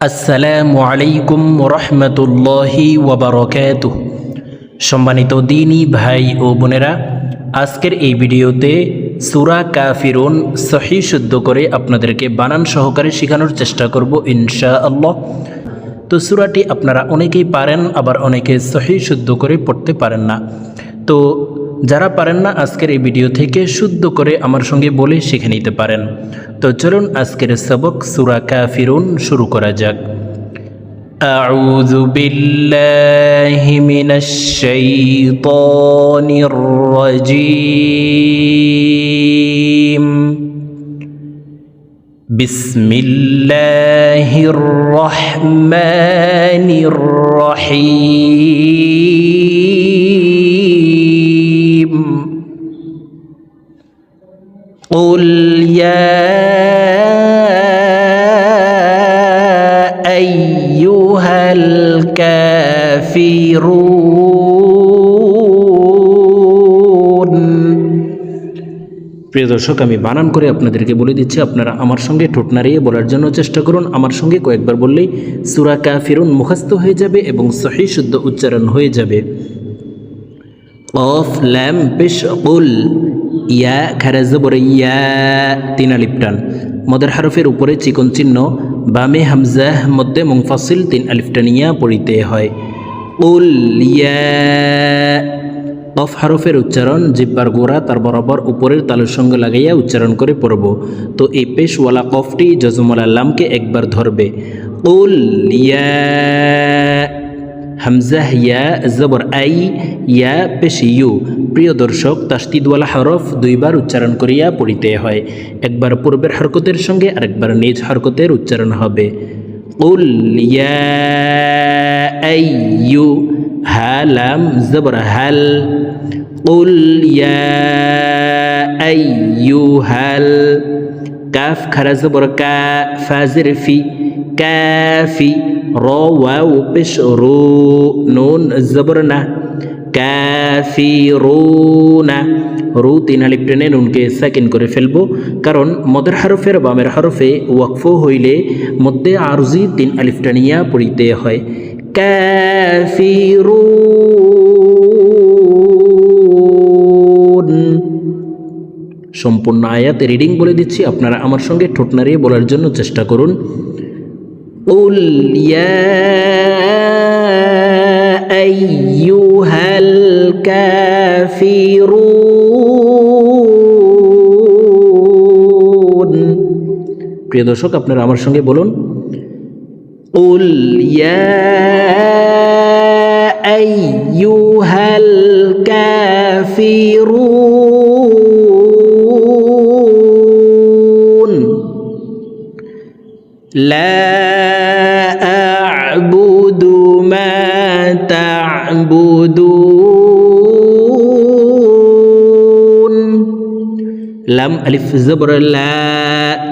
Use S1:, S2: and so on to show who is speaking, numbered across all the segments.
S1: আসসালামু আলাইকুম রহমতুল্লাহি ওবরকাত সম্মানিত দিনী ভাই ও বোনেরা, আজকের এই ভিডিওতে সুরা কাফিরুন সহি শুদ্ধ করে আপনাদেরকে বানান সহকারে শেখানোর চেষ্টা করব ইনশা আল্লাহ তো সুরাটি আপনারা অনেকেই পারেন, আবার অনেকে সহি শুদ্ধ করে পড়তে পারেন না। তো যারা পারেন না আজকের এই ভিডিও থেকে শুদ্ধ করে আমার সঙ্গে বলে শিখে নিতে পারেন তো চলুন আজকের সবক সুরা কাফিরুন শুরু করা যাক أعوذ بالله من الشيطان الرجيم بسم الله الرحمن الرحيم قل يا أيها الكافرون প্রিয় দর্শক আমি বানান করে আপনাদেরকে বলে দিচ্ছি আপনারা আমার সঙ্গে ঠোঁট নাড়িয়ে বলার জন্য চেষ্টা করুন আমার সঙ্গে কয়েকবার বললেই সুরা কাফিরুন মুখস্থ হয়ে যাবে এবং সহি শুদ্ধ উচ্চারণ হয়ে যাবে অফ ল্যাম পেশ উল ইয়া খারাজ বরে ইয়া, তিন আলিফটান মদের হারফের উপরে চিকন চিহ্ন, বামে হামজাহ মধ্যে মুংফাসিল তিন আলিফটান ইয়া পড়িতে হয়। উল, ইয়া, কফ হারফের উচ্চারণ, জিব্বার গোড়া তার বরাবর উপরের তালুর সঙ্গে লাগাইয়া উচ্চারণ করে পড়ব। তো এই পেশওয়ালা কফটি জজমুল আল্লামকে একবার ধরবে। উল, ইয়া হামজাহ ইয়া জবর আই ইয়া পেশ ইউ প্রিয় দর্শক তাস্তিদওয়ালা হরফ দুইবার উচ্চারণ করিয়া পড়িতে হয় একবার পূর্বের হরকতের সঙ্গে আরেকবার নিজ হরকতের উচ্চারণ হবে উল ইয়া আইয়ু হালাম জবর হাল উল ইয়া আইয়ুহাল কাফ খারা জবর কা ফাজির ফি কাফি র ওয়াও পেশ রু নুন জবর না কাফি রুনা রু তিন আলিফ টেনে নুনকে সেকেন্ড করে ফেলব কারণ মদের হরফের বামের হরফে ওয়াকফ হইলে মধ্যে আরজি তিন আলিফ টানিয়া পড়িতে হয় কাফিরুন সম্পূর্ণ আয়াত রিডিং বলে দিচ্ছি আপনারা আমার সঙ্গে ঠোঁট নাড়িয়ে বলার জন্য চেষ্টা করুন قل يا أيها الكافرون প্রিয় দর্শক আপনারা আমার সঙ্গে বলুন قل يا أيها الكافرون لا লাম আলিফ জবর লা,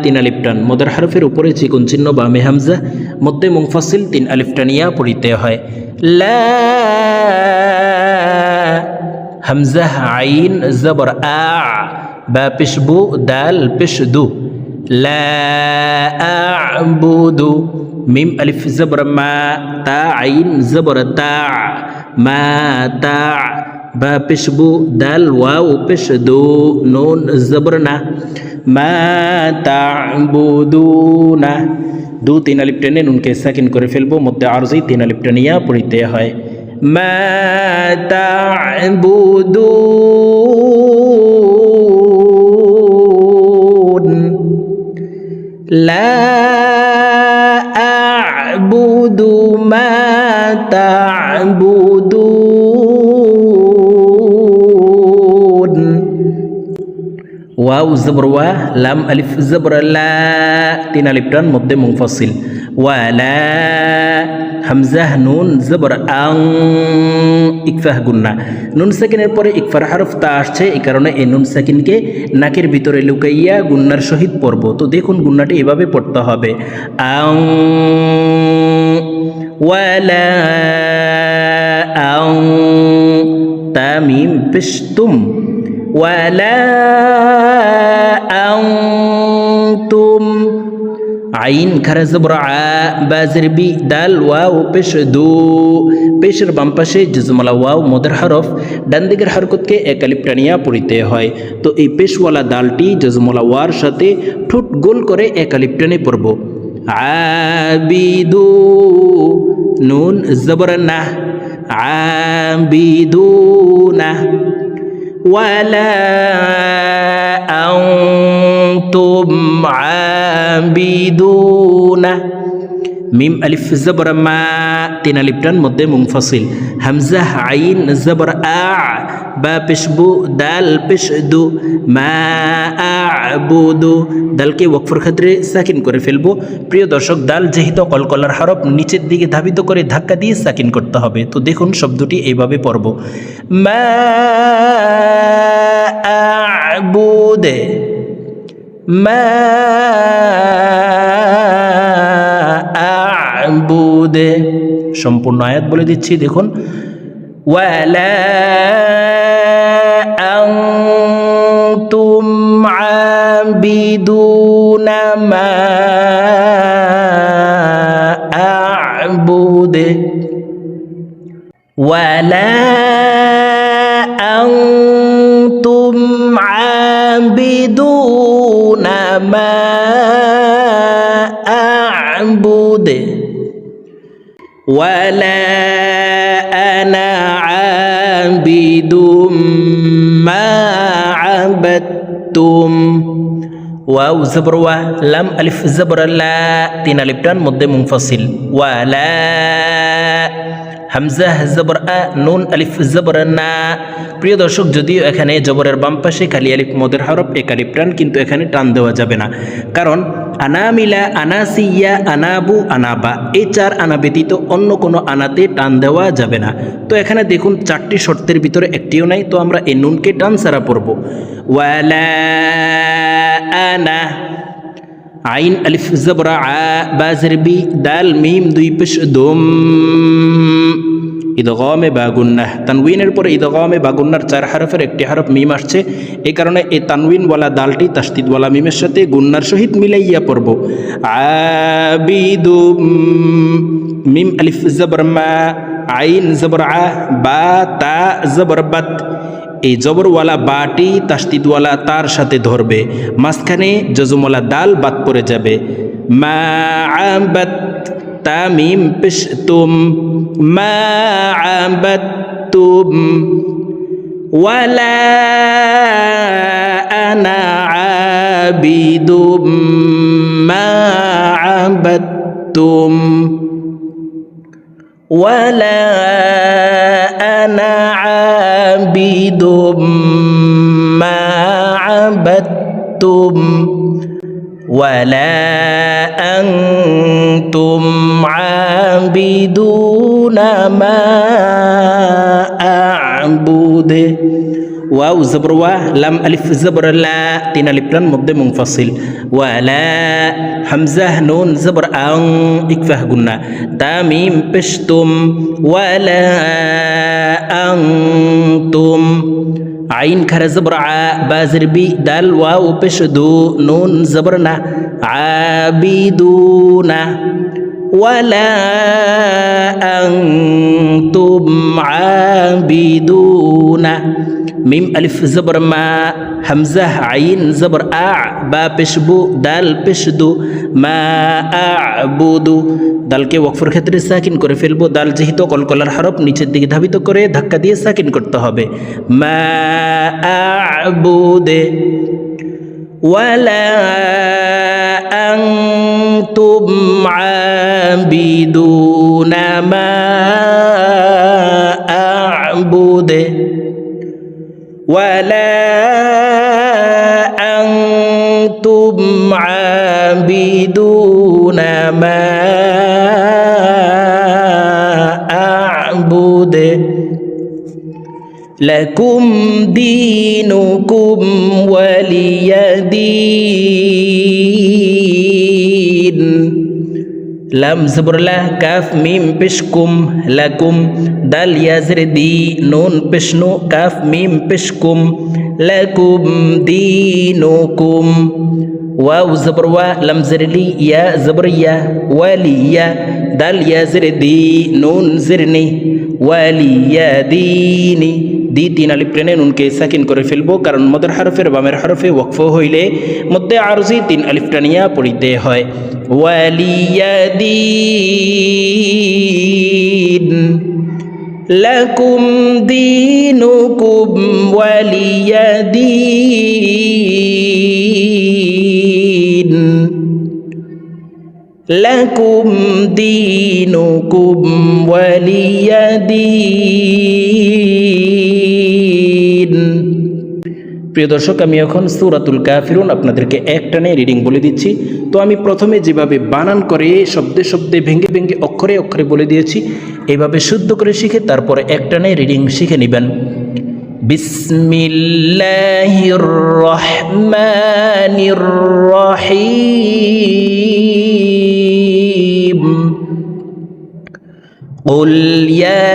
S1: তিন আলিফ টান। মদার হরফের উপরে চিকন চিহ্ন বা মেহামজা মধ্যে মুংফাসিল তিন আলিফ টানিয়া পড়িতে হয়। লা, হামজা, আইন, জবর, আ, বা পেশবু দাল পেশদু লা আবুদু মিম আলিফ জবর মা, তা, আইন, জবর, তা, মা, তা। বা পেশবু দাল ওয়াও পেশ দু নুন জবরনা। মা তাবুদুনা। দু তিন আলিপ টেনে নুনকে সাকিন করে ফেলব, মধ্যে আরজি তিন আলিপ টেনিয়া পড়িতে হয়। মা তাবুদুন। লা আ'বুদু মা তা'বুদুন ওয়াউ জবর ওয়া, লাম, আলিফ, জবর, লা, তিন আলিফ টান মধ্যে মুফাসিল ওয়া, লা হামজাহ নুন, জবর, আং, ইকফাহ, গুন্না। নুন সাকিনের পরে ইকফার হারফ তা আসছে, এই কারণে এই নুন সাকিনকে নাকের ভিতরে লুকাইয়া গুন্নার সহিত পড়ব। তো দেখুন গুন্নাটি এভাবে পড়তে হবে। আং ওয়ালা আং, তামিম পিস্তুম ওয়ালা আইন খারাজ বাজের বি, দাল, ওয়াও, পেশ, দু। পেশের বাম পাশে জুজমালা ওয়াও, মদের হরফ। ডান দিকের হরকতকে একালিপ টানিয়া পড়িতে হয়। তো এই পেশওয়ালা দালটি জজমলা ওয়ার সাথে ঠোঁট গোল করে একালিপ টানে পড়ব। আবিদু, নুন, জবর, না। আবিদু, না। ওয়ালা আন্তুম আবিদুনা মিম আলিফ জবর মা তিন আলিফটার মধ্যে মুংফসিল হামজা আইন জবর আ বা পেশবু দাল পেশ দু মা আবুদু দালকে ওয়াকফর ক্ষেত্রে সাকিন করে ফেলব প্রিয় দর্শক দাল যেহেতু কলকলার হরফ নিচের দিকে ধাবিত করে ধাক্কা দিয়ে সাকিন করতে হবে তো দেখুন শব্দটি এইভাবে পড়ব মা আবুদে মা আবুদে সম্পূর্ণ আয়াত বলে দিচ্ছি দেখুন ওয়ালা আনতুম আবিদুনা মা আবুদে ওয়ালা أنتم عابدون ما أعبد ولا أنا عابد ما عبدتم. واو زبر و لم ألف زبر لا تين ألف مد منفصل. ولا হামজা, জবর আ, নুন, আলিফ, জবর না। প্রিয় দর্শক, যদিও এখানে জবরের বাম পাশে খালি আলিফ, মদের হরফ এক আলিফ টান, কিন্তু এখানে টান দেওয়া যাবে না। কারণ আনামিলা, আনাসিয়া, আনাবু, আনাবা এই চার আনা ব্যতীত অন্য কোনো আনাতে টান দেওয়া যাবে না। তো এখানে দেখুন, চারটি শর্তের ভিতরে একটিও নাই, তো আমরা এই নুনকে টান সারা পড়ব। ওয়ালা আনা আইন, আলিফ, জবরা, আ, বি দাল, মিম, দুই পেশ দম। ঈদগমে বাগুন্নাহ তানউইনের পরে ঈদগমে বাগুন্নার চার হরফের একটি হরফ মিম আসছে। এই কারণে এই তানউইনওয়ালা দালটি তাস্তিদওয়ালা মিমের সাথে গুন্নার সহিত মিলাইয়া পড়ব। আবিদু মিম, আলিফ, জবর, মা। আইন, জবর, আ, বা, তা, জবর, বাত। এই জবরওয়ালা বাটি তাস্তিদওয়ালা তার সাথে ধরবে মাঝখানে জজমওয়ালা দাল বাদ পড়ে যাবে মা আবাত তামিম পেশ তুম মা আবাতুম ওয়ালা আনা আবিদুম মা আবাতুম ولا أنا أنتم ولا أنتم عابدون ما أعبد. واو زبر وا لم ألف زبر لا تين ألف لن مضي منفصل. ولا حمزة نون زبر أن إكفه قلنا. تاميم بشتم ولا أنتم আইন খারা জবর আ বাজর বি দাল ওয়াও পেশ দু নুন জবর না আবিদুনা ولا أنتم عابدون মিম আলিফ জবর মা হামজা আইন জবর আ বা পেশবু দাল পেশদু মা আবুদু দালকে ওয়াকফর ক্ষেত্রে সাকিন করে ফেলবো দাল যেহেতু কলকলার হরফ নিচের দিকে ধাবিত করে ধাক্কা দিয়ে সাকিন করতে হবে মা আবুদে ولا أنتم عابدون ما أعبد ولا أنتم عابدون ما أعبد. لكم دينكم ولي دين. লাম জবরলা কাফ মিম পেশকুম লাকুম দাল ইয়াজের দি নুন পেশনু কাফ মিম পেশকুম লাকুম দিনুকুম ওয়াও জবর ওয়া লাম জেরলি ইয়া জবর ইয়া ওয়ালিয়া দাল ইয়াজের দি নুন জেরনি ওয়ালিয়া দিনি দি তিন আলিফ টেনে নুনকে সাকিন করে ফেলব, কারণ মদের হরফের বামের হরফে ওয়াকফ হইলে মধ্যে আরজি তিন আলিফ টানিয়া পড়িতে হয়। ওয়ালিয়াদিন লাকুম দিনুকুম ওয়ালিয়াদিন লাকুম দিনুকুম ওয়ালিয়াদিন। প্রিয় দর্শক আমি এখন সুরাতুল কাফিরুন আপনাদেরকে একটানে রিডিং বলে দিচ্ছি তো আমি প্রথমে যেভাবে বানান করে শব্দে শব্দে ভেঙে ভেঙে অক্ষরে অক্ষরে বলে দিয়েছি এইভাবে শুদ্ধ করে শিখে তারপরে একটানে রিডিং শিখে নেবেন বিসমিল্লাহির রহমানির রহিম قل يا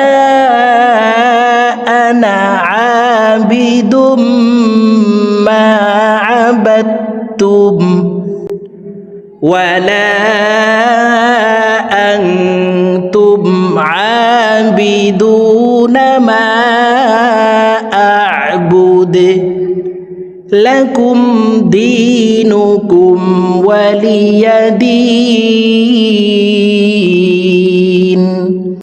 S1: عبدتم ولا أنتم عابدون ما أعبد لكم دينكم ولي دين